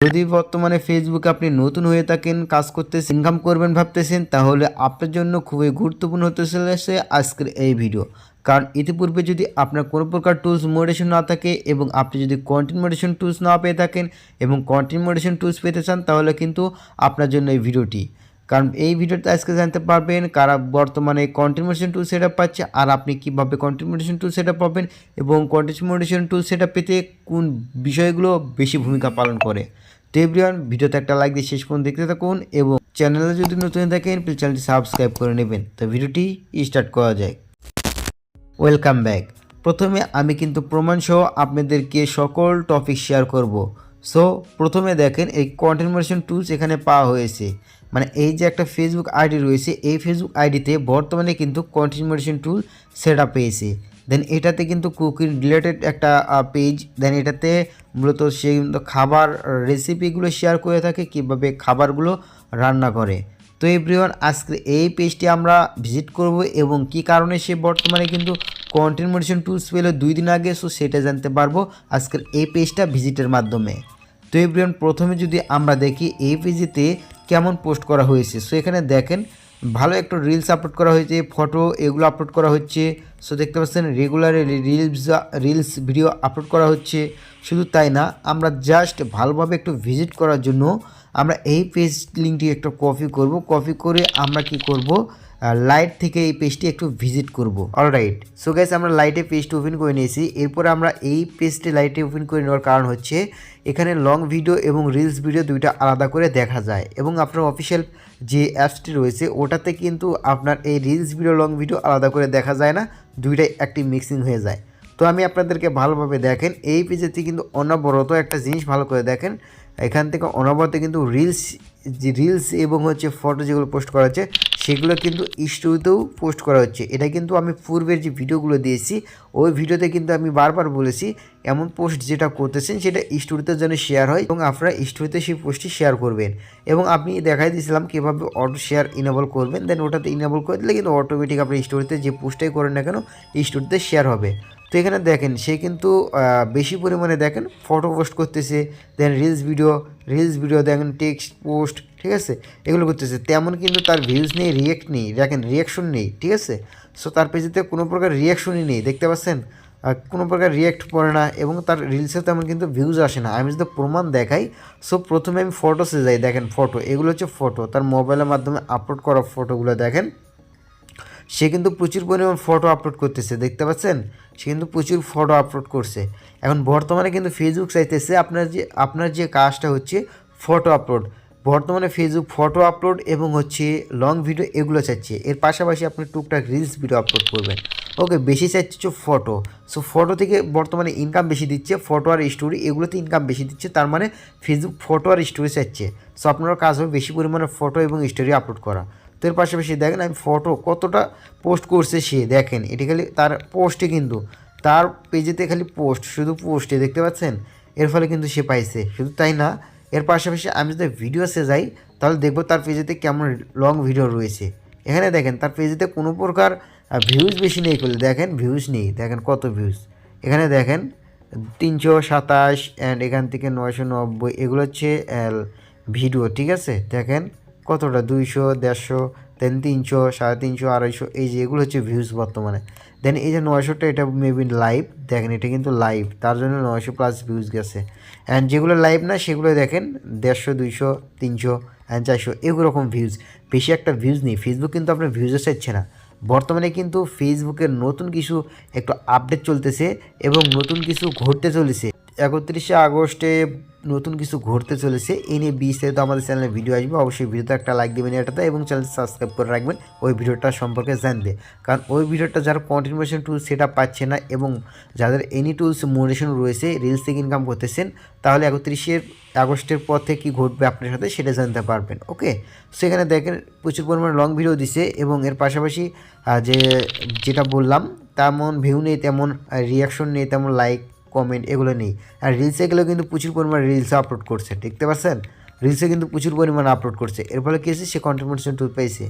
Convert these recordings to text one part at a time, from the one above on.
যদি বর্তমানে ফেসবুকে আপনি নতুন হয়ে থাকেন, কাজ করতে ইনকাম করবেন ভাবতেছেন, তাহলে আপনার জন্য খুবই গুরুত্বপূর্ণ হতে চলেছে আজকের এই ভিডিও কারণ ইতিপূর্বে যদি আপনার কোনো প্রকার টুলস মোডেশন না থাকে এবং আপনি যদি কন্টেন্ট মোডেশন টুলস না পেয়ে থাকেন এবং কন্টেন্ট মোডেশন টুলস পেতে চান, তাহলে কিন্তু আপনার জন্য এই ভিডিওটি কারণ এই ভিডিওতে আজকে জানতে পারবেন কারা বর্তমানে কন্টেন্ট মোডেশন টুল সেট পাচ্ছে আর আপনি কীভাবে কন্টেন্ট মোডেশন টুল সেট পাবেন এবং কন্টেন্ট মোডেশন টুল সেট পেতে কোন বিষয়গুলো বেশি ভূমিকা পালন করে। তো এভরিওয়ান ভিডিওতে একটা লাইক দিয়ে শেষ পর্যন্ত দেখতে থাকুন এবং চ্যানেলে যদি নতুন থাকেন প্লিজ চ্যানেলটি সাবস্ক্রাইব করে নেবেন। তো ভিডিওটি স্টার্ট করা যায় ওয়েলকাম ব্যাক প্রথমে আমি কিন্তু প্রমাণসহ আপনাদেরকে সকল টপিক শেয়ার করব। সো প্রথমে দেখেন এই কন্টেন্ট মোডেশন টুলস এখানে পাওয়া হয়েছে। মানে এই যে একটা ফেসবুক আইডি রয়েছে, এই ফেসবুক আইডিতে বর্তমানে কিন্তু কন্টেন্ট মোডেশন টুল সেট পেয়েছে। দেন এটাতে কিন্তু কুকিং রিলেটেড একটা পেজ দেন এটাতে মূলত সে কিন্তু খাবার রেসিপিগুলো শেয়ার করে থাকে, কীভাবে খাবারগুলো রান্না করে। তো এভরিওয়ান আজকে এই পেজটি আমরা ভিজিট করব এবং কি কারণে সে বর্তমানে কিন্তু কন্টেন্ট মোডেশন টুলস পেল দুই দিন আগে সো সেটা জানতে পারব আজকের এই পেজটা ভিজিটের মাধ্যমে। তো এভরিওয়ান প্রথমে যদি আমরা দেখি, এই পেজেতে কেমন পোস্ট করা হয়েছে? সো এখানে দেখেন, ভালো একটা রিলস আপলোড করা হয়েছে ফটো এগুলো আপলোড করা হচ্ছে। সো দেখতে পাচ্ছেন regular reels reels video upload করা হচ্ছে। শুধু তাই না, আমরা জাস্ট ভালোভাবে একটু ভিজিট করার জন্য আমরা এই পেজ লিঙ্কটি একটু কপি করব। কপি করে আমরা কি করব? লাইট থেকে এই পেজটি একটু ভিজিট করব। অলরাইট সো গ্যাস আমরা লাইটে পেজটি ওপেন করে নিয়েছি। এরপরে আমরা এই পেজটি লাইটে ওপেন করে নেওয়ার কারণ হচ্ছে, এখানে লং ভিডিও এবং রিলস ভিডিও দুইটা আলাদা করে দেখা যায়। এবং আপনার অফিসিয়াল যে অ্যাপসটি রয়েছে, ওটাতে কিন্তু আপনার এই রিলস ভিডিও লং ভিডিও আলাদা করে দেখা যায় না, দুইটাই একটি মিক্সিং হয়ে যায়। তো আমি আপনাদেরকে ভালোভাবে দেখেন, এই পেজেতে কিন্তু অনবরত একটা জিনিস ভালো করে দেখেন। এখান থেকে অনবরত কিন্তু রিলস যে রিলস এবং হচ্ছে ফটো যেগুলো পোস্ট করা হচ্ছে সেগুলো কিন্তু স্টোরিতেও পোস্ট করা হচ্ছে। এটা কিন্তু আমি পূর্বের যে ভিডিওগুলো দিয়েছি, ওই ভিডিওতে কিন্তু আমি বারবার বলেছি, এমন পোস্ট যেটা করতেছেন সেটা স্টোরিতে যেন শেয়ার হয় এবং আপনারা স্টোরিতে সেই পোস্টটি শেয়ার করবেন। এবং আমি দেখাই দিয়েছিলাম কীভাবে অটো শেয়ার ইনেবল করবেন দেন ওটাতে ইনেবল করে দিলে কিন্তু অটোমেটিক আপনার স্টোরিতে যে পোস্টটাই করেন না কেন স্টোরিতে শেয়ার হবে। তো এখানে দেখেন, সে কিন্তু বেশি পরিমাণে দেখেন ফটো পোস্ট করতেছে then reels video reels video দেখেন টেক্সট পোস্ট ঠিক আছে? এগুলো করতেছে। তেমন কিন্তু তার ভিউজ নেই রিয়েক্ট নেই। দেখেন রিয়াকশন নেই, ঠিক আছে? সো তার পেজেতে কোনো প্রকার রিয়াকশনই নেই, দেখতে পাচ্ছেন? কোনো প্রকার রিয়েক্ট পড়ে না এবং তার রিলসে তেমন কিন্তু ভিউজ আসে না। আমি যদি প্রমাণ দেখাই সো প্রথমে আমি ফটোসে যাই, দেখেন ফটো এগুলো হচ্ছে ফটো তার মোবাইলের মাধ্যমে আপলোড করা ফটোগুলো দেখেন। সে কিন্তু প্রচুর পরিমাণ ফটো আপলোড করতেছে, দেখতে পাচ্ছেন? সে কিন্তু প্রচুর ফটো আপলোড করছে। এখন বর্তমানে কিন্তু ফেসবুক চাইতেছে আপনার যে আপনার যে কাজটা হচ্ছে ফটো আপলোড বর্তমানে ফেসবুক ফটো আপলোড এবং হচ্ছে লং ভিডিও এগুলো চাচ্ছে এর পাশাপাশি আপনি টুকটাক রিলস ভিডিও আপলোড করবেন। ওকে, বেশি চাচ্ছে ফটো সো ফটো থেকে বর্তমানে ইনকাম বেশি দিচ্ছে ফটো আর স্টোরি এগুলোতে ইনকাম বেশি দিচ্ছে, তার মানে ফেসবুক ফটো আর স্টোরি চাচ্ছে সো আপনার কাজ হবে বেশি পরিমাণে ফটো এবং স্টোরি আপলোড করা। তো এর পাশাপাশি দেখেন, আমি ফটো কতটা পোস্ট করছে সে, দেখেন, এটি খালি তার পোস্টে কিন্তু। তার পেজেতে খালি পোস্ট শুধু পোস্টে দেখতে পাচ্ছেন? এর ফলে কিন্তু সে পাইছে। শুধু তাই না এর পাশাপাশি আমি যদি ভিডিওসে যাই, তাহলে দেখব তার পেজেতে কেমন লং ভিডিও রয়েছে। এখানে দেখেন, তার পেজেতে কোনো প্রকার ভিউজ বেশি নেই করলে। দেখেন ভিউজ নেই। দেখেন কত ভিউজ এখানে দেখেন, তিনশো সাতাশ অ্যান্ড এখান থেকে নয়শো নব্বই। এগুলো হচ্ছে ভিডিও ঠিক আছে? দেখেন, কতটা? দুইশো, দেড়শো দেন তিনশো, সাড়ে তিনশো, আড়াইশো, এই যে এগুলো হচ্ছে ভিউজ বর্তমানে। দেন এই যে নয়শোটা এটা মেবি লাইভ দেখেন এটা কিন্তু লাইভ তার জন্য নয়শো প্লাস ভিউজ গেছে। অ্যান্ড যেগুলো লাইভ না সেগুলো দেখেন, দেড়শো, দুইশো, তিনশো অ্যান্ড চারশো এরকম ভিউজ বেশি একটা ভিউজ নেই। ফেসবুক কিন্তু আপনার ভিউজও চাইছে না। বর্তমানে কিন্তু ফেসবুকের নতুন কিছু একটু আপডেট চলতেছে এবং নতুন কিছু ঘটতে চলেছে। একত্রিশে আগস্টে নতুন কিছু ঘটতে চলেছে এই নিয়ে বিস্তারিত আমাদের চ্যানেলে ভিডিও আসবে। অবশ্যই ভিডিওতে একটা লাইক দেবেন, এটাতে এবং চ্যানেল সাবস্ক্রাইব করে রাখবেন, ওই ভিডিওটা সম্পর্কে জানতে কারণ ওই ভিডিওটা যারা কন্টিনিউশন টুল সেটা পাচ্ছে না এবং যাদের এনি টুলস মোডেশন রয়েছে রিলস থেকে ইনকাম করতেছেন, তাহলে একত্রিশের আগস্টের পর থেকে কী ঘটবে আপনার সাথে সেটা জানতে পারবেন ওকে সেখানে দেখেন, প্রচুর পরিমাণে লং ভিডিও দিছে এবং এর পাশাপাশি যে, যেটা বললাম, তেমন ভিউ নেই, তেমন রিয়াকশন নেই, তেমন লাইক কমেন্ট এগুলো নেই। আর রিলসে গেলেও কিন্তু প্রচুর পরিমাণে রিলস আপলোড করছে, দেখতে পাচ্ছেন? রিলসে কিন্তু প্রচুর পরিমাণে আপলোড করছে। এর ফলে কী হচ্ছে সে কন্ট্রিবিউশন টুল পেয়েছে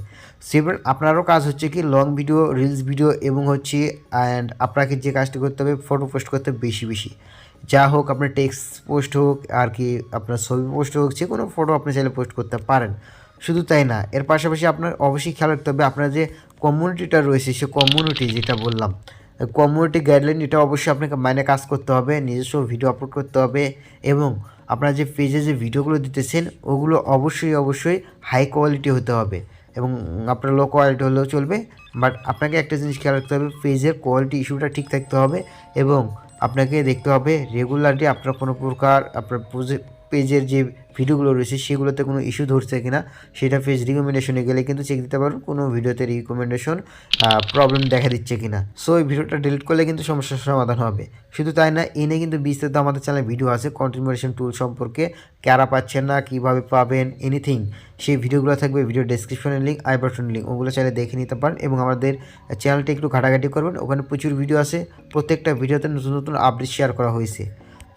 সেবার আপনারও কাজ হচ্ছে কি? লং ভিডিও রিলস ভিডিও এবং হচ্ছে অ্যান্ড আপনাকে যে কাজটি করতে হবে ফটো পোস্ট করতে বেশি বেশি। যা হোক আপনার টেক্সট পোস্ট হোক, আর কি আপনার ছবি পোস্ট হোক, যে কোনো ফটো আপনি চাইলে পোস্ট করতে পারেন। শুধু তাই না, এর পাশাপাশি আপনার অবশ্যই খেয়াল রাখতে হবে আপনার যে কমিউনিটিটা রয়েছে, সে কমিউনিটি যেটা বললাম কমিউনিটি গাইডলাইন এটা অবশ্যই আপনাকে মাইনে কাজ করতে হবে, নিজস্ব ভিডিও আপলোড করতে হবে এবং আপনার যে পেজে যে ভিডিওগুলো দিতেছেন, ওগুলো অবশ্যই অবশ্যই হাই কোয়ালিটি হতে হবে এবং আপনার লো কোয়ালিটি হলেও চলবে বাট আপনাকে একটা জিনিস খেয়াল রাখতে হবে পেজের কোয়ালিটি ইস্যুটা ঠিক থাকতে হবে এবং আপনাকে দেখতে হবে রেগুলারলি আপনার কোনো প্রকার, আপনার পেজের যে ভিডিওগুলো রয়েছে সেগুলোতে কোনো ইস্যু ধরছে কিনা, সেটা পেজ রিকমেন্ডেশনে গেলে কিন্তু চেক দিতে পারবেন কোনো ভিডিওতে রিকমেন্ডেশন প্রবলেম দেখা দিচ্ছে কিনা। সো এই ভিডিওটা ডিলিট করলে কিন্তু সমস্যার সমাধান হবে। শুধু তাই না এনে কিন্তু বিস্তারিত আমাদের চ্যানেলে ভিডিও আছে কন্টিনিউশন টুল সম্পর্কে। কারা পাচ্ছেন না, কীভাবে পাবেন এনিথিং সেই ভিডিওগুলো থাকবে ভিডিও ডেসক্রিপশনের লিঙ্ক আই বাটনের লিঙ্ক ওগুলো চাইলে দেখে নিতে পারেন এবং আমাদের চ্যানেলটা একটু ঘাটাঘাটি করবেন। ওখানে প্রচুর ভিডিও আছে, প্রত্যেকটা ভিডিওতে নতুন নতুন আপডেট শেয়ার করা হয়েছে।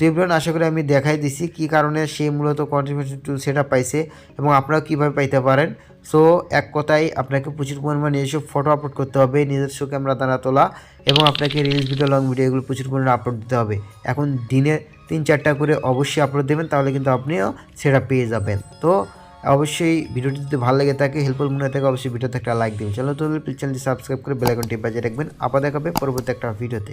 তো এবার আশা করি আমি দেখাই দিছি, কি কারণে সে মূলত কন্ট্রিবিউশন টুল সেটা পাইছে এবং আপনারাও কীভাবে পাইতে পারেন। সো এক কথায় আপনাকে প্রচুর পরিমাণে নিজস্ব ফটো আপলোড করতে হবে, নিজস্ব ক্যামেরা দ্বারা তোলা এবং আপনাকে রিলস ভিডিও লং ভিডিও এগুলো প্রচুর পরিমাণে আপলোড দিতে হবে। এখন দিনে তিন চারটা করে অবশ্যই আপলোড দেবেন, তাহলে কিন্তু আপনিও সেটা পেয়ে যাবেন। তো, অবশ্যই ভিডিওটি যদি ভালো লেগে থাকে হেল্পফুল মনে থাকে, অবশ্যই ভিডিওতে একটা লাইক দিন চলো, তো চ্যানেলটি সাবস্ক্রাইব করে বেলাইকনটি বাজিয়ে রাখবেন। আবার পরবর্তী একটা ভিডিওতে